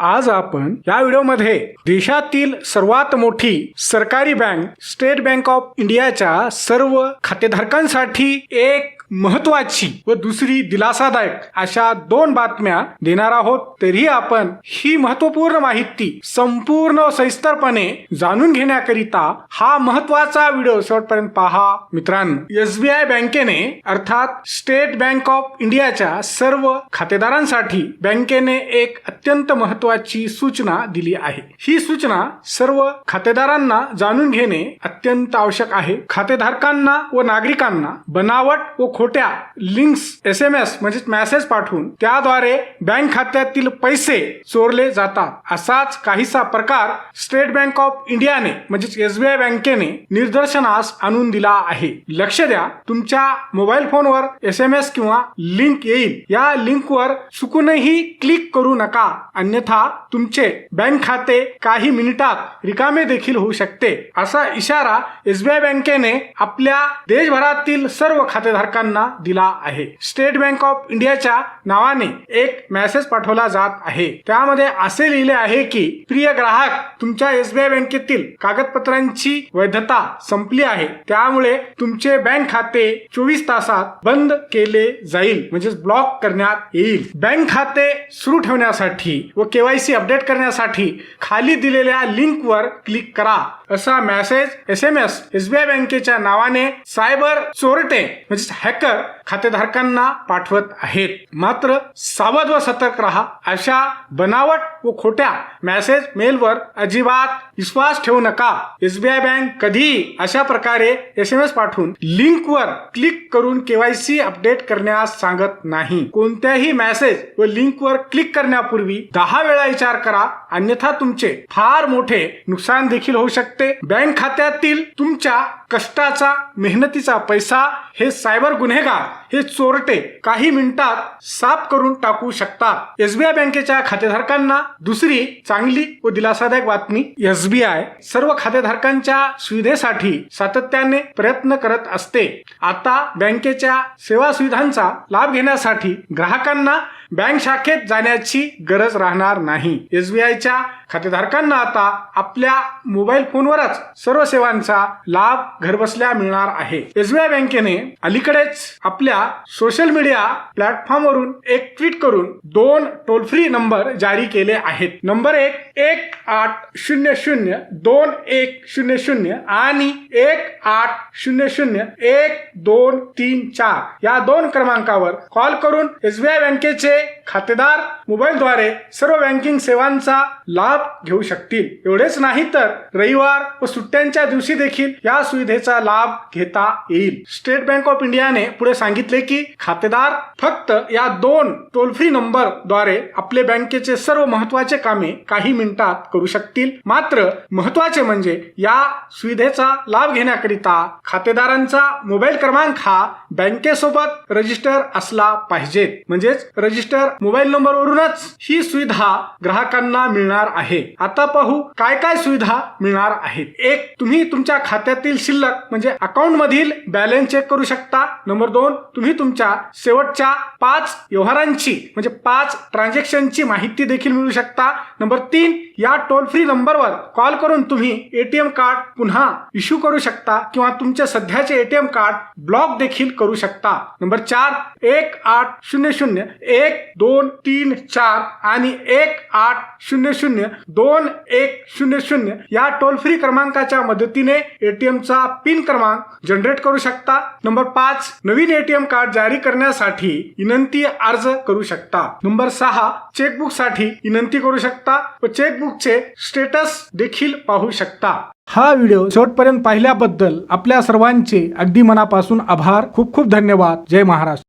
आज आपण या व्हिडिओमध्ये देशातील सर्वात मोठी सरकारी बँक स्टेट बँक ऑफ इंडियाच्या सर्व खातेधारकांसाठी एक महत्वाची व दुसरी दिलासादायक अशा दोन बातम्या देणार आहोत. तरी आपण ही महत्त्वपूर्ण माहिती संपूर्ण सविस्तरपणे जाणून घेण्याकरिता हा महत्त्वाचा व्हिडिओ शेवटपर्यंत पहा. मित्रांनो एसबीआय बँकेने अर्थात स्टेट बँक ऑफ इंडियाच्या सर्व खातेदारांसाठी बँकेने एक अत्यंत महत्वाची सूचना दिली आहे. ही सूचना सर्व खातेदारांना जाणून घेणे अत्यंत आवश्यक आहे. खातेधारकांना व नागरिकांना बनावट व खोट्या लिंक्स एस एम एस म्हणजेच मेसेज पाठवून त्याद्वारे बँक खात्यातील पैसे चोरले जातात. असाच काहीसा प्रकार स्टेट बँक ऑफ इंडियाने म्हणजेच एसबीआय बँकेने निदर्शनास आणून दिला आहे. लक्ष द्या तुमच्या मोबाईल फोनवर एस एम एस किंवा लिंक येईल. या लिंकवर चुकूनही क्लिक करू नका. अन्यथा तुमचे बँक खाते काही मिनिटात रिकामे देखील होऊ शकते. असा इशारा एसबीआय बँकेने आपल्या देशभरातील सर्व खातेधारकांना दिला आहे. स्टेट बँक ऑफ इंडियाच्या नावाने एक मेसेज पाठवला जात आहे. त्यामध्ये असे लिहिले आहे की प्रिय ग्राहक तुमच्या एसबीआय बँकेतील कागदपत्रांची वैधता संपली आहे. त्यामुळे तुमचे बँक खाते चोवीस तासात बंद केले जाईल. म्हणजेच ब्लॉक करण्यात येईल. बँक खाते सुरू ठेवण्यासाठी व केवायसी अपडेट करण्यासाठी खाली दिलेल्या लिंकवर क्लिक करा. असा message S M S SBI बँकेच्या नावाने सायबर चोरटे म्हणजेच Hacker खातेधारकांना पाठवत आहेत. मात्र सावध व सतर्क राहा. अशा बनावट व खोट्या मेसेज मेलवर अजिबात विश्वास ठेवू नका. एसबीआय बँक कधीही अशा प्रकारे एस एम एस पाठवून लिंकवर क्लिक करून केवायसी अपडेट करण्यास सांगत नाही. कोणत्याही मेसेज व लिंकवर क्लिक करण्यापूर्वी दहा वेळा विचार करा. अन्यथा तुमचे फार मोठे नुकसान देखील होऊ शकते. बँक खात्यातील तुमच्या कष्टाचा मेहनतीचा पैसा हे सायबर गुन्हेगार हे चोरटे काही मिनिटात साफ करून टाकू शकतात. एसबीआय बँकेच्या खातेधारकांना दुसरी चांगली व दिलासादायक बातमी एसबीआय सर्व खातेधारकांच्या सुविधेसाठी सातत्याने प्रयत्न करत असते. आता बँकेच्या सेवा सुविधांचा लाभ घेण्यासाठी ग्राहकांना बँक शाखेत जाण्याची गरज राहणार नाही. एसबीआयच्या खातेधारकांना आता आपल्या मोबाईल फोनवरच सर्व सेवांचा लाभ घरबसल्या मिळणार आहे. एसबीआय बँकेने अलीकडेच आपल्या सोशल मीडिया प्लॅटफॉर्मवरून एक ट्विट करून दोन टोल फ्री नंबर जारी केले आहेत. नंबर एक एक आठ शून्य शून्य दोन एक शून्य शून्य आणि एक आठ शून्य शून्य एक दोन तीन चार या दोन क्रमांकावर कॉल करून एसबीआय बँकेचे खातेदार मोबाईलद्वारे सर्व बँकिंग सेवांचा लाभ घेऊ शकतील. एवढेच नाही तर रविवार व सुट्ट्यांच्या दिवशी देखील या सुविधेचा लाभ घेता येईल. स्टेट बँक ऑफ इंडियाने पुढे सांगितले सांगितले की खातेदार फक्त या दोन टोल फ्री नंबरद्वारे आपले बँकेचे सर्व महत्त्वाचे कामे काही मिनिटात करू शकतील. मात्र महत्त्वाचे म्हणजे या सुविधेचा लाभ घेण्याकरिता खातेदारांचा मोबाईल क्रमांक हा बँकेसोबत रजिस्टर असला पाहिजे. म्हणजेच रजिस्टर मोबाईल नंबरवरूनच ही सुविधा ग्राहकांना मिळणार आहे. आता पाहू काय काय सुविधा मिळणार आहेत. एक तुम्ही तुमच्या खात्यातील शिल्लक म्हणजे अकाउंट मधील बॅलन्स चेक करू शकता. नंबर दोन तुम्ही तुमच्या शेवटच्या पाच व्यवहारांची म्हणजे पाच ट्रान्झॅक्शनची माहिती देखील मिळू शकता. नंबर तीन या टोल फ्री नंबरवर कॉल करून तुम्ही एटीएम कार्ड पुन्हा इश्यू करू शकता किंवा तुमचे सध्याचे एटीएम कार्ड ब्लॉक देखील करू शकता. नंबर चार एक आठ शून्य शून्य एक दोन तीन चार आणि एक आठ शून्य शून्य दोन एक शून्य शून्य या टोल फ्री क्रमांकाच्या मदतीने एटीएमचा पिन क्रमांक जनरेट करू शकता. नंबर पाच नवीन एटीएम एटीएम कार्ड जारी करण्यासाठी विनंती अर्ज करू शकता. नंबर सहा चेकबुकसाठी विनंती करू शकता व चेकबुकचे स्टेटस देखील पाहू शकता. हा व्हिडिओ शेवटपर्यंत पाहिल्याबद्दल आपल्या सर्वांचे अगदी मनापासून आभार. खूप खूप धन्यवाद. जय महाराष्ट्र.